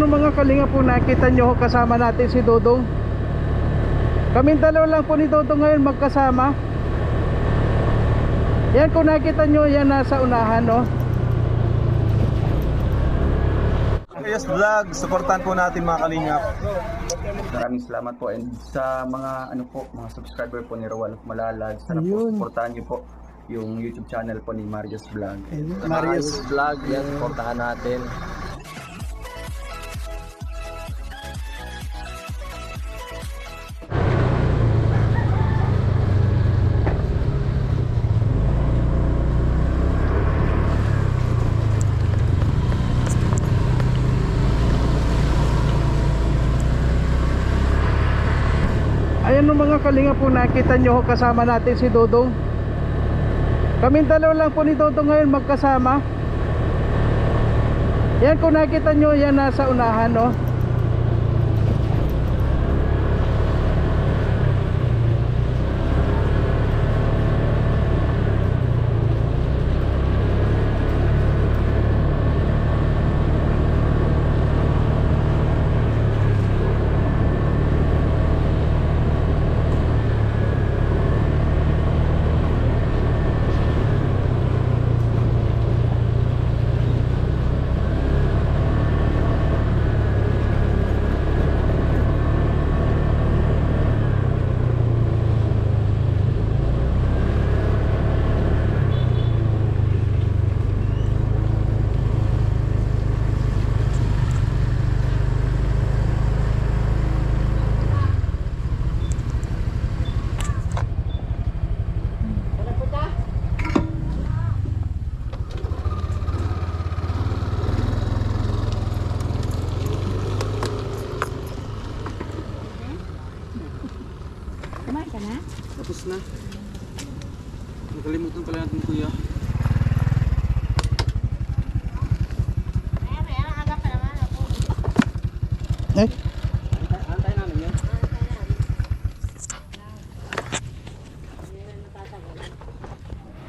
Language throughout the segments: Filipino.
Ang mga kalinga po nakita nyo kasama natin si Dodong. Kaming dalawa lang po ni Dodong ngayon magkasama. Yan kung nakita nyo yan nasa unahan no. Yes Vlog, supportan po natin mga kalingap. Maraming salamat po and sa mga ano po, mga subscriber po ni Rowan of Malalag, sana po supportahan niyo po yung YouTube channel po ni Marius Vlog. Marius. Vlog, yan, supportahan natin. Mga kalinga po nakita nyo kasama natin si Dodong. Kaming dalawa lang po ni Dodong ngayon magkasama. Yan kung nakita nyo yan nasa unahan no. Kumain ka na? Tapos na. Nakalimutan pala natin kuya. Eh, Antay namin yan.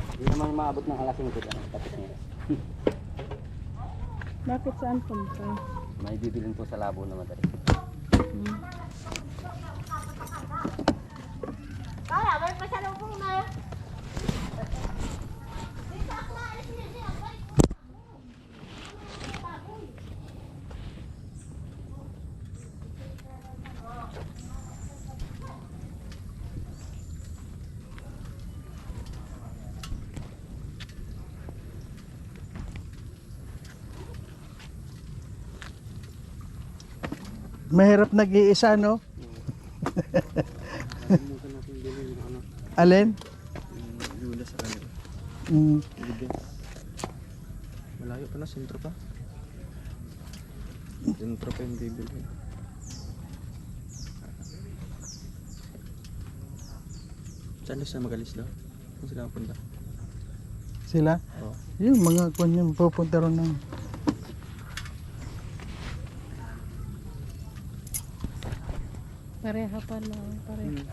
Hindi naman maabot ng alas 5 dyan. Tapos niya. Bakit saan punta? May bibilin po sa labo na madali. mahirap nag-iisa no. Nakalimutan natin bilhin yung ano. Alin? Lula sa kanila. Mm. Malayo pa na, sentro pa. Sentro pa yung bibilhin. Saan siya magalis daw? Saan sila mapunta? sila. Oo. Yung mga kwan yung pupunta ron ng Pareha pala. Pareha.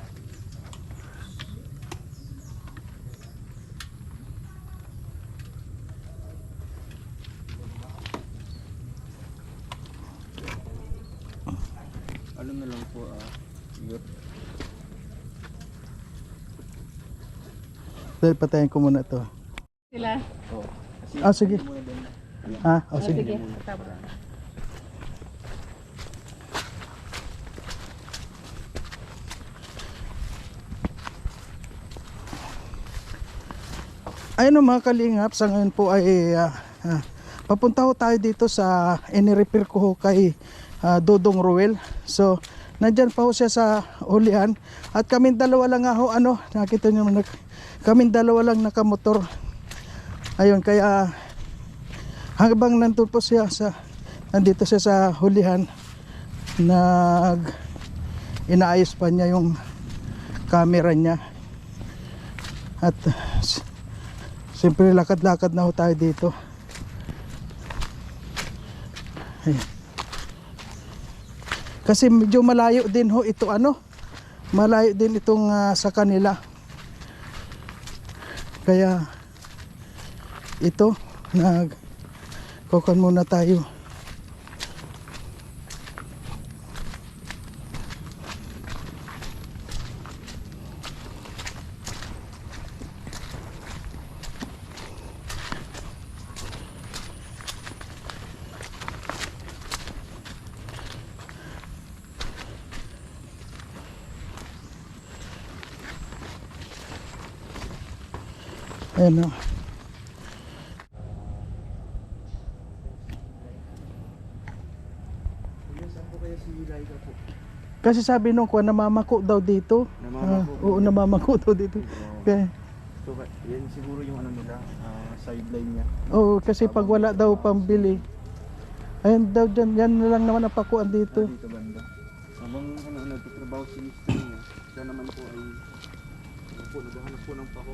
Ano na lang po, ah, yun. Dahil patayin ko muna to. Sila? Ah, sige. Ah, oh, Oh, sige. sige. Ayun o mga kalingap, sa ngayon po ay ah, ah, papunta ho tayo dito sa inirepair ko ho kay ah, Dodong Ruel. So, nandyan pa ho siya sa ulian. At kaming dalawa lang nga ho, ano, nakita nyo, nag, kaming dalawa lang nakamotor. Ayun, kaya habang nandun po siya sa, nandito siya sa hulihan, nag, inaayos pa niya yung camera niya. At Siyempre lakad-lakad na ho tayo dito. Ayan. Kasi medyo malayo din ho ito ano. Malayo din itong ah, sa kanila. Kaya ito nag kukan muna tayo. Ayan o. Kasi sabi nung kuha, namamako daw dito. Ah, oo, namamako daw dito. Kaya, So, yan siguro yung ano nila, ah, sideline niya. oo, kasi pag wala daw pambili. Ayun daw dyan, yan na lang naman ang pakuan dito. Dito banda. Habang ano, nagtatrabaho si Mr. niya, siya naman po ay ano po, naghahanap po ng pako.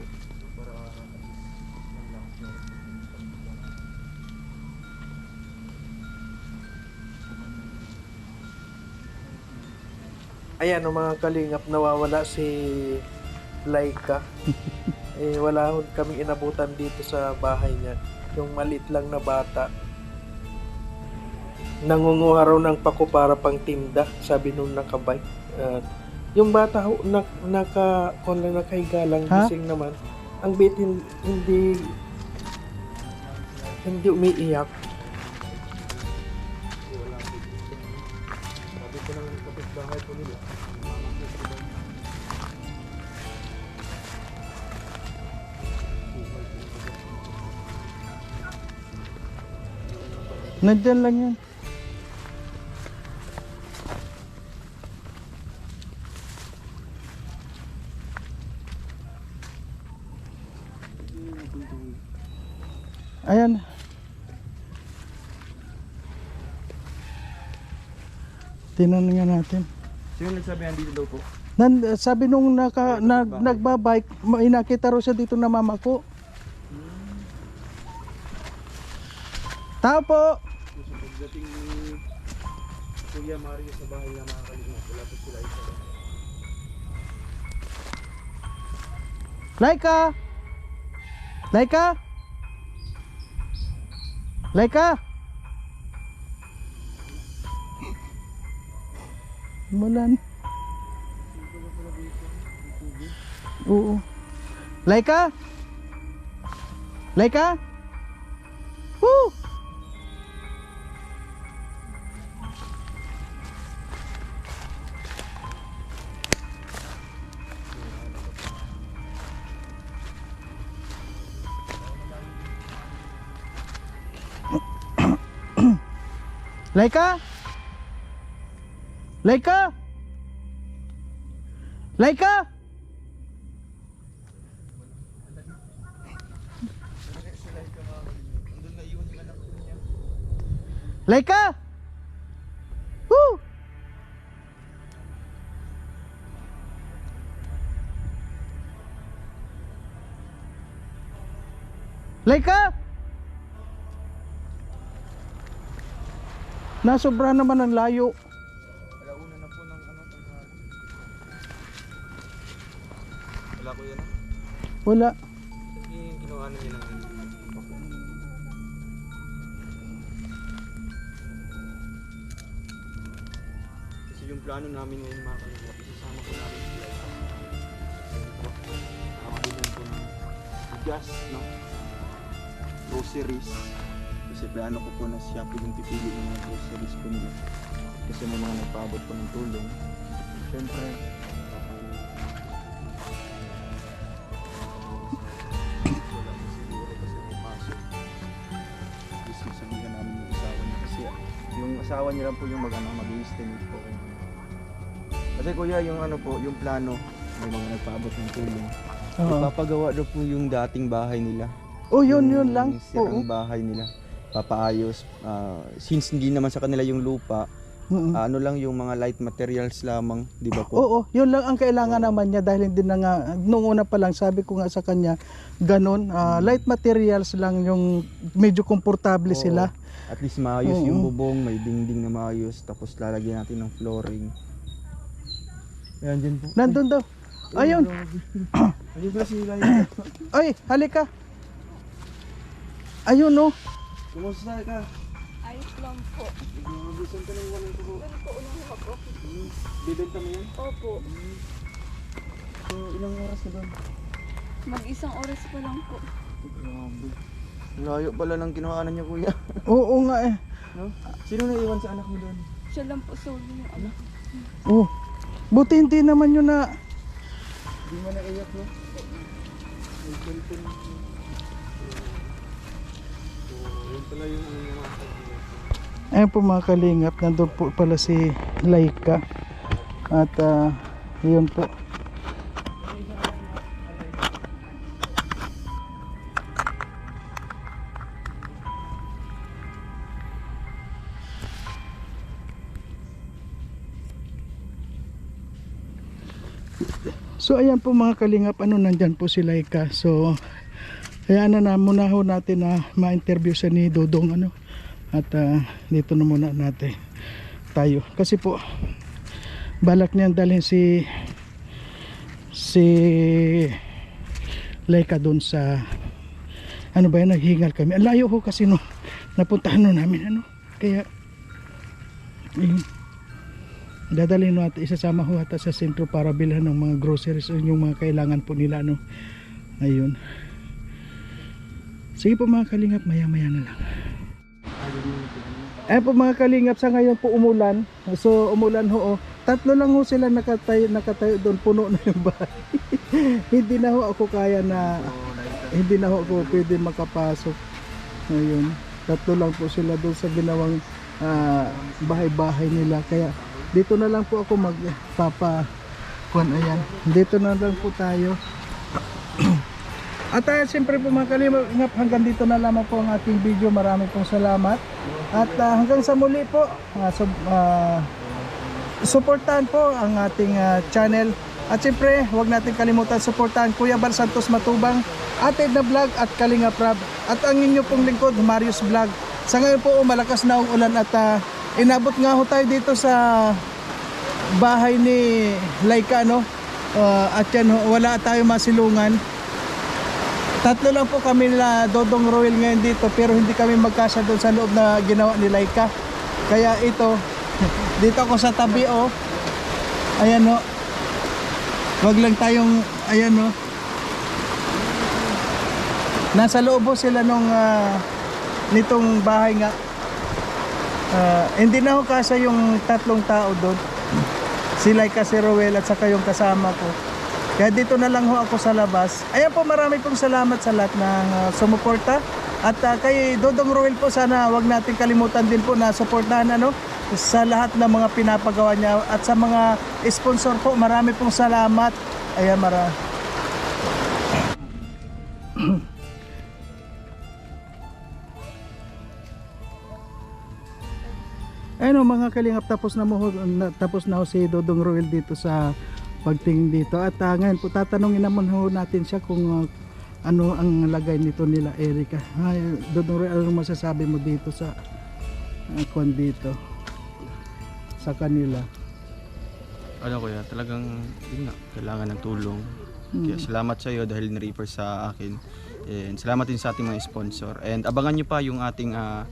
Ayan o mga kalingap, nawawala si Laika. eh, wala hon kaming inabutan dito sa bahay niya. Yung maliit lang na bata. Nangunguha raw ng pako para pang tinda, sabi nung nakabike. At yung bata ho, na, naka, kung lang nakahiga lang, gising naman. Ang bit hin- hindi hindi umiiyak. Sabi ko ng kapitbahay ko nila. Nandyan lang yan. Ayan. Tinanong nga natin. Sino nagsabi dito daw po? Nan, sabi nung naka, nag, nagbabike, may nakita raw siya dito na mama ko. Tao po! Pagdating ni Kuya Mario sa bahay niya mga kalingap, wala po sila isa. Laika! Laika! Laika! Mulan. Oo. Laika? Laika? Woo! Laika? Laika? Laika? Laika? Woo! Laika? Nasobra naman ang layo. Wala. Yung ginawa na niya ng Kasi yung plano namin ngayon mga kalingap, isasama ko namin sila sa po ng bigas, no? Groceries. Kasi plano ko po na siya po yung pipili ng mga groceries po nila. Kasi may mga nagpaabot po ng tulong. Siyempre, asawa niya lang po yung mag ano, mag-estimate po. Kasi kuya yung ano po, yung plano, may mga nagpaabot ng tulong. Oo. Ipapagawa daw po yung dating bahay nila. Oh, yun, yun Yung lang. Sirang Oo. bahay nila. Papaayos. ah, since hindi naman sa kanila yung lupa, Mm-mm. ano lang yung mga light materials lamang, di ba po? Oo, yun lang ang kailangan naman niya dahil hindi na nga, nung una pa lang sabi ko nga sa kanya, ganun, ah, light materials lang yung medyo komportable Oo. sila. At least maayos yung Oo. bubong, may dingding na maayos, tapos lalagyan natin ng flooring. Ayan dyan po. Nandun daw. Ayun. Ayun ba si Laila? Ay, halika. Ayun no. Kumusta ka? Lang po. Nabisan ka ng walang tubo. Doon po unang ako. Bibenta mo yan? Opo. So, ilang oras na doon? Mag-isang oras pa lang po. Grabe. Layo pala ng kinuhaanan niya kuya. Oo nga eh. No? Sino naiwan sa anak mo doon? Siya lang po solo yung anak. Oh. Buti hindi naman yun na Hindi mo naiyak no? May cellphone. Ayan po mga kalingap, nandun po pala si Laika. At ah, yun po. So ayan po mga kalingap, ano nandyan po si Laika. So hayaan na na muna ho natin na ma-interview siya ni Dodong ano. At ah, dito na muna natin tayo. Kasi po balak niyan dalhin si si Laika doon sa ano ba yan, naghingal kami. Ang layo ho kasi no, napuntahan no namin ano. Kaya ayun dadalhin natin isasama ho ata sa sentro para bilhan ng mga groceries o yung mga kailangan po nila no ayun sige po mga kalingap maya maya na lang eh po mga kalingap sa ngayon po umulan. So umulan ho oh. tatlo lang ho sila nakatayo, nakatayo doon. Puno na yung bahay. Hindi na ho ako kaya na hindi na ho ako pwede makapasok. Ayun. Tatlo lang po sila doon sa ginawang ah, bahay-bahay nila. Kaya dito na lang po ako magpapa kuan ayan. Dito na lang po tayo at uh, siyempre po mga kalingap hanggang dito na lamang po ang ating video. Marami pong salamat. At ah, hanggang sa muli po ah, so, ah, suportahan po ang ating ah, channel. At siyempre huwag natin kalimutan suportahan Kuya Bal Santos Matubang Ate na Vlog at Kalinga Prab. At ang inyo pong lingkod Marius Vlog. Sa ngayon po malakas na ang ulan at ah, inabot nga ho tayo dito sa bahay ni Laika no? Ah, at yan wala tayo masilungan tatlo lang po kami na Dodong Royal ngayon dito pero hindi kami magkasya doon sa loob na ginawa ni Laika. Kaya ito dito ako sa tabi oh. Ayan oh. Wag lang tayong ayan oh. Nasa loob ho sila nung ah, nitong bahay nga. Ah, hindi na ho kasya yung tatlong tao doon. Si Laika, si Rowel at saka yung kasama ko kaya dito na lang ho ako sa labas. Ayan po marami pong salamat sa lahat ng ah, sumuporta. At ah, kay Dodong Rowel po sana wag natin kalimutan din po na suportahan ano sa lahat ng mga pinapagawa niya. At sa mga sponsor po marami pong salamat. Ayan mara. Ayun mga kalingap tapos na mo tapos na ho si Dodong Roel dito sa pagtingin dito at ah, ngayon po tatanungin naman ho natin siya kung ah, ano ang lagay nito nila Erika. Ay, Dodong Roel ano masasabi mo dito sa uh, kwan dito sa kanila? Ano kuya, talagang yun nga, kailangan ng tulong. Kaya salamat sa iyo dahil ni-refer sa akin. And salamat din sa ating mga sponsor. And abangan nyo pa yung ating ah,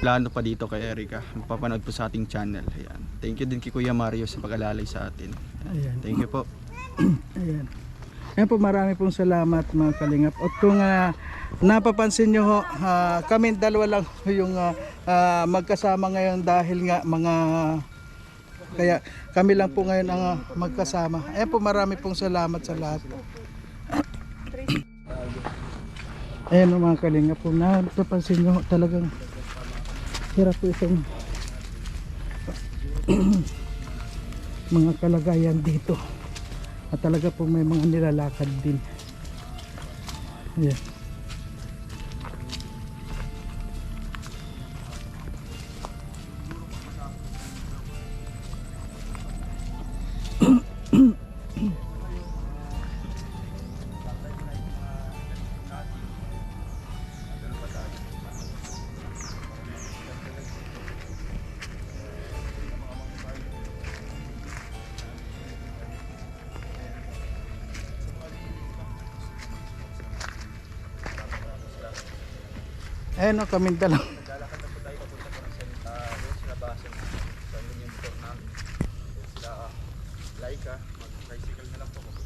plano pa dito kay Erica. Magpapanood po sa ating channel. Ayan. Thank you din kay Kuya Mario sa pag-alalay sa atin. Ayan. Thank you po. Ayan. Ayan po marami pong salamat mga kalingap. At kung ah, napapansin nyo ho, ah, kami dalawa lang yung ah, ah, magkasama ngayon dahil nga mga kaya kami lang po ngayon ang ah, magkasama. Ayan po marami pong salamat sa lahat. Ayan mga kalingap po napapansin nyo talagang hirap po itong mga kalagayan dito at talaga po may mga nilalakad din Ayan. Ayan o, kaming dalawa. Laika, mag-tricycle na lang po.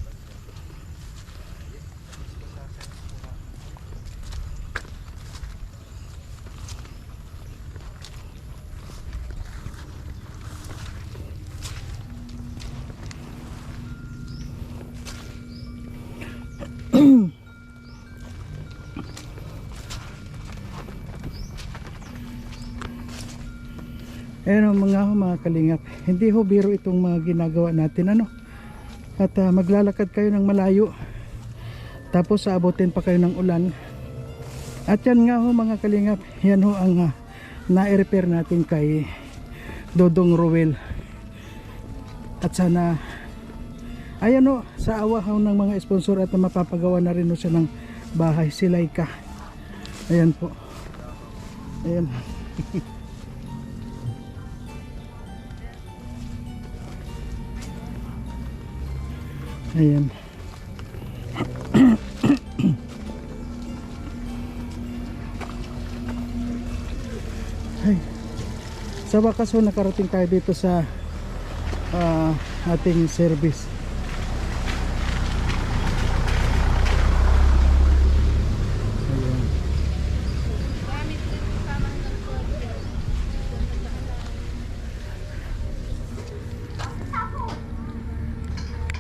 Ayan o mga mga kalingap. Hindi ho biro itong mga ginagawa natin ano. At ah, maglalakad kayo ng malayo. Tapos aabutin pa kayo ng ulan. At yan nga ho mga kalingap. Yan ho ang uh, na-repair natin kay Dodong Ruel. At sana ayan ho sa awa ho ng mga sponsor at mapapagawa na rin ho siya ng bahay si Laika. Ayan po. Ayan. Ayan. Ay. Sa wakas ho, nakarating tayo dito sa ah, ating service.